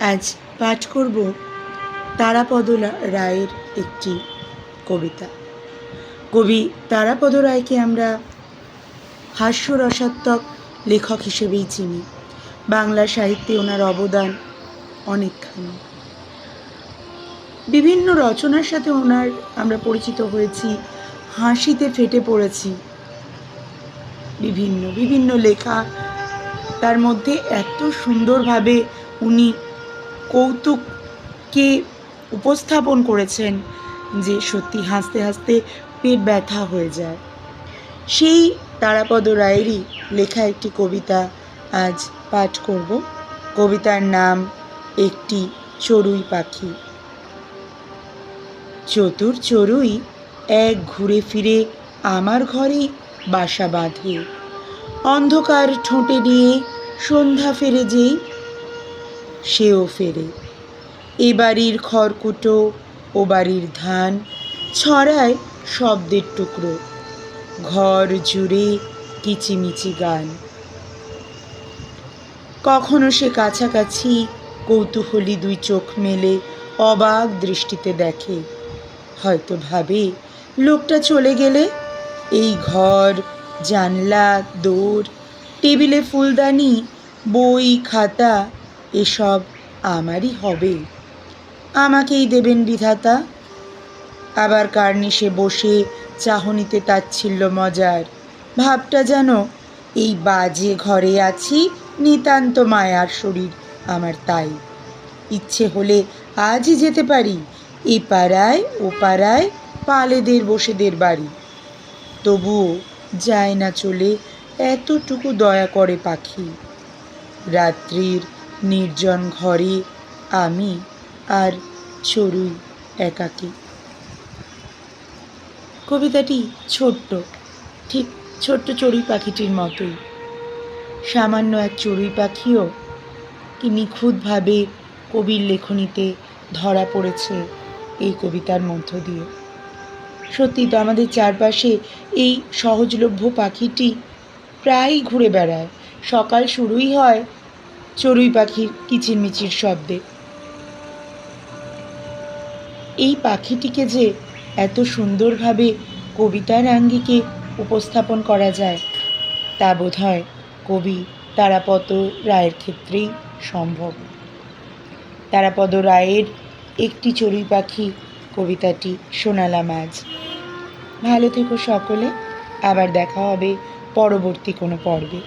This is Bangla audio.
আজ পাঠ করব তারাপদলা রায়ের একটি কবিতা। কবি তারাপদ রায়কে আমরা হাস্যরসাত্মক লেখক হিসেবেই চিনি। বাংলা সাহিত্যে ওনার অবদান অনেকখানি। বিভিন্ন রচনার সাথে ওনার আমরা পরিচিত হয়েছি, হাসিতে ফেটে পড়েছি। বিভিন্ন বিভিন্ন লেখা, তার মধ্যে এত সুন্দরভাবে উনি কৌতুককে উপস্থাপন করেছেন যে সত্যি হাসতে হাসতে পেট ব্যথা হয়ে যায়। সেই তারাপদ রায়েরই লেখা একটি কবিতা আজ পাঠ করব। কবিতার নাম একটি চড়ুই পাখি। চতুর চড়ুই এক ঘুরে ফিরে আমার ঘরেই বাসা বাঁধে। অন্ধকার ঠোঁটে নিয়ে সন্ধ্যা ফেরে যেই সেও ফেরে। এ বাড়ির খড়কুটো, ও বাড়ির ধান, ছড়ায় শব্দের টুকরো, ঘর জুড়ে কিচিমিচি গান। কখনো সে কাছাকাছি কৌতূহলী দুই চোখ মেলে অবাক দৃষ্টিতে দেখে। হয়তো ভাবে, লোকটা চলে গেলে? এই ঘর, জানলা দৌড় টেবিলে ফুলদানি, বই, খাতা এসব আমারই হবে। আমাকেই দেবেন বিধাতা। আবার কার্নিশে বসে চাহনিতে তাচ্ছিল্য মজার। ভাবটা যেন এই বাজে ঘরে আছি, নিতান্ত মায়ার শরীর আমার তাই। ইচ্ছে হলে আজই যেতে পারি, এ পাড়ায়, ও পাড়ায়, পালেদের বসেদের বাড়ি। তবুও যায় না চলে এতটুকু দয়া করে পাখি। রাত্রির নির্জন ঘরে আমি আর চড়ুই একাকী। কবিতাটি ছোট্ট, ঠিক ছোট্ট চড়ুই পাখিটির মতোই। সামান্য এক চড়ুই পাখিও কি নিখুঁতভাবে কবির লেখনীতে ধরা পড়েছে এই কবিতার মধ্য দিয়ে। সত্যি তো আমাদের চারপাশে এই সহজলভ্য পাখিটি প্রায়ই ঘুরে বেড়ায়। সকাল শুরুই হয় চড়ুই পাখির কিচিরমিচির শব্দে। এই পাখিটিকে যে এত সুন্দরভাবে কবিতার আঙ্গিকে উপস্থাপন করা যায়, তা বোধ হয় কবি তারাপদ রায়ের ক্ষেত্রেই সম্ভব। তারাপদ রায়ের একটি চড়ুই পাখি কবিতাটি শোনালাম আজ। ভালো থেকো সকলে, আবার দেখা হবে পরবর্তী কোনো পর্বে।